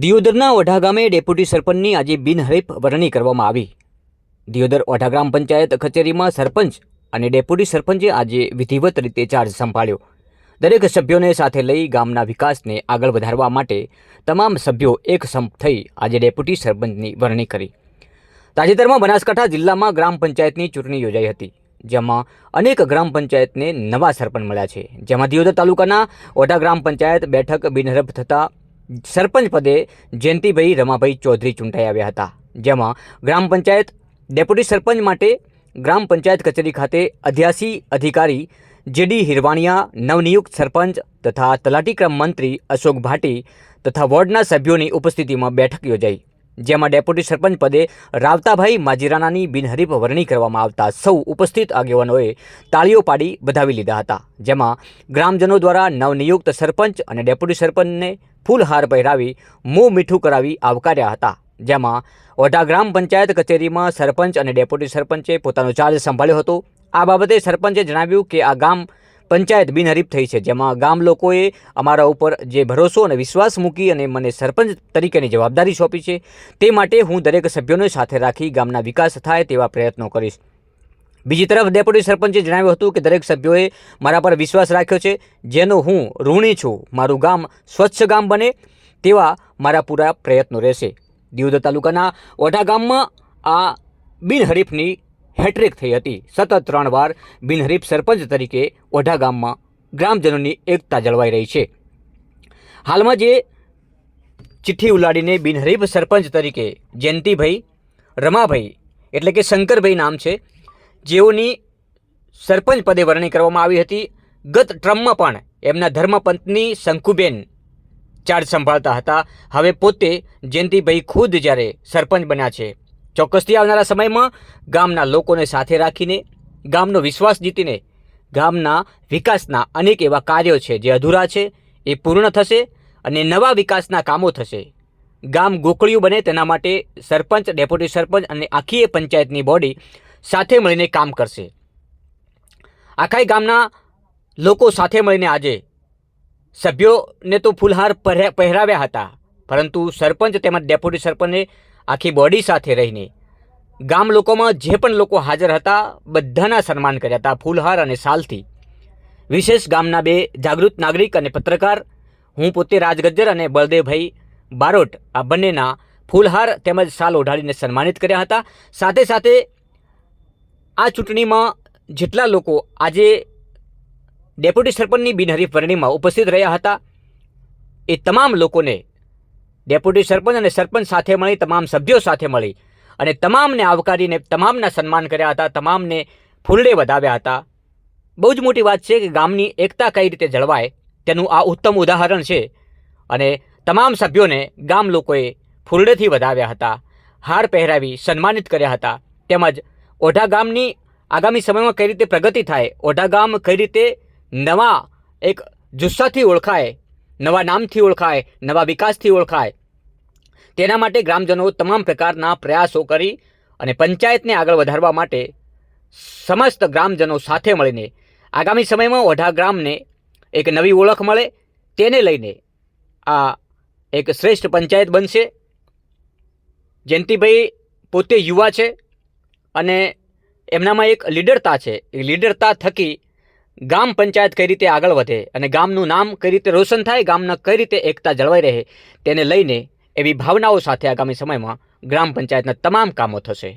દિયોદરના ઓઢા ગામે ડેપ્યુટી સરપંચની આજે બિનહરીફ વરણી કરવામાં આવી. દિયોદર ઓઢા ગ્રામ પંચાયત કચેરીમાં સરપંચ અને ડેપ્યુટી સરપંચે આજે વિધિવત રીતે ચાર્જ સંભાળ્યો. દરેક સભ્યોને સાથે લઈ ગામના વિકાસને આગળ વધારવા માટે તમામ સભ્યો એક સંપ થઈ આજે ડેપ્યુટી સરપંચની વરણી કરી. તાજેતરમાં બનાસકાંઠા જિલ્લામાં ગ્રામ પંચાયતની ચૂંટણી યોજાઈ હતી, જેમાં અનેક ગ્રામ પંચાયતને નવા સરપંચ મળ્યા છે. જેમાં દિયોદર તાલુકાના ઓઢા ગ્રામ પંચાયત બેઠક બિનહરફ થતાં સરપંચ પદે જયંતિભાઈ રમાભાઈ ચૌધરી ચૂંટાઈ આવ્યા હતા. જેમાં ગ્રામ પંચાયત ડેપ્યુટી સરપંચ માટે ગ્રામ પંચાયત કચેરી ખાતે અધ્યાસી અધિકારી જેડી હિરવાણિયા, નવનિયુક્ત સરપંચ તથા તલાટીક્રમ મંત્રી અશોક ભાટી તથા વોર્ડના સભ્યોની ઉપસ્થિતિમાં બેઠક યોજાઈ. જેમાં ડેપ્યુટી સરપંચ પદે રાવતાભાઈ માજીરાનાની બિનહરીફ વરણી કરવામાં આવતા સૌ ઉપસ્થિત આગેવાનોએ તાળીઓ પાડી વધાવી લીધા હતા. જેમાં ગ્રામજનો દ્વારા નવનિયુક્ત સરપંચ અને ડેપ્યુટી સરપંચને ફૂલહાર પહેરાવી, મોં મીઠું કરાવી આવકાર્યા હતા. જેમાં ઓઢા ગ્રામ પંચાયત કચેરીમાં સરપંચ અને ડેપ્યુટી સરપંચે પોતાનો ચાર્જ સંભાળ્યો હતો. આ બાબતે સરપંચે જણાવ્યું કે આ ગામ પંચાયત બિનહરીફ થઈ છે, જેમાં ગામ લોકોએ અમારા ઉપર જે ભરોસો અને વિશ્વાસ મૂકી અને મને સરપંચ તરીકેની જવાબદારી સોંપી છે, તે માટે હું દરેક સભ્યોને સાથે રાખી ગામના વિકાસ થાય તેવા પ્રયત્નો કરીશ. બીજી તરફ ડેપ્યુટી સરપંચે જણાવ્યું હતું કે દરેક સભ્યોએ મારા પર વિશ્વાસ રાખ્યો છે, જેનો હું ઋણી છું. મારું ગામ સ્વચ્છ ગામ બને તેવા મારા પૂરા પ્રયત્નો રહેશે. દિયોદર તાલુકાના ઓઢા ગામમાં આ બિનહરીફની હેટ્રિક થઈ હતી. સતત ત્રણ વાર બિનહરીફ સરપંચ તરીકે ઓઢા ગામમાં ગ્રામજનોની એકતા જળવાઈ રહી છે. હાલમાં જે ચિઠ્ઠી ઉલાડીને બિનહરીફ સરપંચ તરીકે જયંતિભાઈ રમાભાઈ, એટલે કે શંકરભાઈ નામ છે જેઓની સરપંચ પદે વરણી કરવામાં આવી હતી. ગત ટ્રમમાં પણ એમના ધર્મપંથની શંકુબેન ચાર્જ સંભાળતા હતા. હવે પોતે જયંતિભાઈ ખુદ જ્યારે સરપંચ બન્યા છે, ચોક્કસથી આવનારા સમયમાં ગામના લોકોને સાથે રાખીને, ગામનો વિશ્વાસ જીતીને, ગામના વિકાસના અનેક એવા કાર્યો છે જે અધૂરા છે, એ પૂર્ણ થશે અને નવા વિકાસના કામો થશે. ગામ ગોકળિયું બને તેના માટે સરપંચ, ડેપ્યુટી સરપંચ અને આખી એ પંચાયતની બોડી સાથે મળીને કામ કરશે. આખાઈ ગામના લોકો સાથે મળીને આજે સભ્યોને તો ફૂલહાર પહેરા- પહેરાવ્યા હતા, પરંતુ સરપંચ તેમજ ડેપ્યુટી સરપંચે આખી બોડી સાથે રહીને ગામ લોકોમાં જે પણ લોકો હાજર હતા, બધાના સન્માન કર્યા હતા ફૂલહાર અને શાલથી વિશેષ ગામના બે જાગૃત નાગરિક અને પત્રકાર, હું પોતે રાજગજ્જર અને બળદેવભાઈ બારોટ, આ બંનેના ફૂલહાર તેમજ શાલ ઓઢાડીને સન્માનિત કર્યા હતા. સાથે સાથે આ ચૂંટણીમાં જેટલા લોકો આજે ડેપ્યુટી સરપંચની બિનહરીફ વરણીમાં ઉપસ્થિત રહ્યા હતા, એ તમામ લોકોને ડેપ્યુટી સરપંચ અને સરપંચ સાથે મળી, તમામ સભ્યો સાથે મળી અને તમામને આવકારીને તમામના સન્માન કર્યા હતા, તમામને ફૂલડે વધાવ્યા હતા. બહુ જ મોટી વાત છે કે ગામની એકતા કઈ રીતે જળવાય તેનું આ ઉત્તમ ઉદાહરણ છે અને તમામ સભ્યોને ગામ લોકોએ ફૂલડેથી વધાવ્યા હતા, હાર પહેરાવી, સન્માનિત કર્યા હતા, તેમજ ઓઢા ગામની આગામી સમયમાં કઈ રીતે પ્રગતિ થાય? ઓઢા ગામ કઈ રીતે નવા એક જુસ્સાથી ઓળખાય, નવા નામથી ઓળખાય, નવા વિકાસથી ઓળખાય? તેના માટે ગ્રામજનો તમામ પ્રકારના પ્રયાસો કરી અને પંચાયતને આગળ વધારવા માટે સમસ્ત ગ્રામજનો સાથે મળીને આગામી સમયમાં ઓઢા ગ્રામને એક નવી ઓળખ મળે, તેને લઈને આ એક શ્રેષ્ઠ પંચાયત બનશે. જયંતિભાઈ પોતે યુવા છે. અને એમનામાં એક લીડરતા છે. એ લીડરતા થકી ગામ પંચાયત કઈ રીતે આગળ વધે અને ગામનું નામ કઈ રીતે રોશન થાય, ગામના કઈ રીતે એકતા જળવાઈ રહે, તેને લઈને એવી ભાવનાઓ સાથે આગામી સમયમાં ગ્રામ પંચાયતના તમામ કામો થશે.